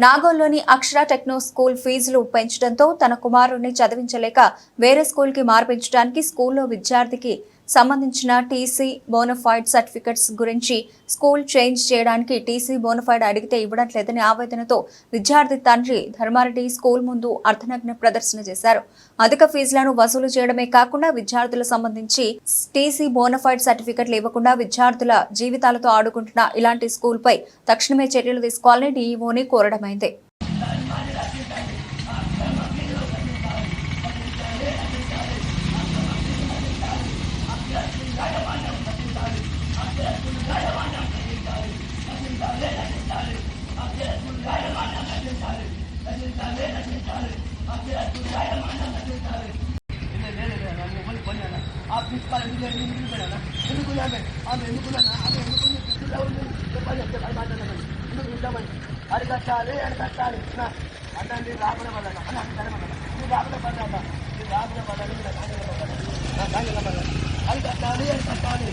నాగోల్లోని అక్షర techno school ఫీజులు పెంచడంతో తన కుమారుణ్ణి చదివించలేక వేరే స్కూల్కి మార్పించడానికి స్కూల్లో విద్యార్థికి సంబంధించిన టీసీ బోనఫైడ్ సర్టిఫికెట్స్ గురించి స్కూల్ చేంజ్ చేయడానికి టీసీ బోనఫైడ్ అడిగితే ఇవ్వడం లేదని ఆవేదనతో విద్యార్థి తండ్రి ధర్మారెడ్డి స్కూల్ ముందు అర్ధనగ్న ప్రదర్శన చేశారు. అధిక ఫీజులను వసూలు చేయడమే కాకుండా విద్యార్థుల సంబంధించి టీసీ బోనఫైడ్ సర్టిఫికెట్లు ఇవ్వకుండా విద్యార్థుల జీవితాలతో ఆడుకుంటున్న ఇలాంటి స్కూల్పై తక్షణమే చర్యలు తీసుకోవాలని డీఈఓని కోరడమైంది. ప్రిన్సిపాల్ ఎందుకు ఎందుకు పిలిపాడన్నా? ఎందుకు ఆమె ఆమె ఎందుకున్నా ఆమె ఎందుకు చెప్పాలి చెప్పాలి మాట్లాడాలి ఎందుకు పిలిచామని అరికట్టాలి అరికట్టాలి అట్లాంటి రాకుండా పడాలి అన్న నువ్వు రాకుండా పడ్డా నువ్వు రాకుండా పడాలి అరికట్టాలి అరికట్టాలి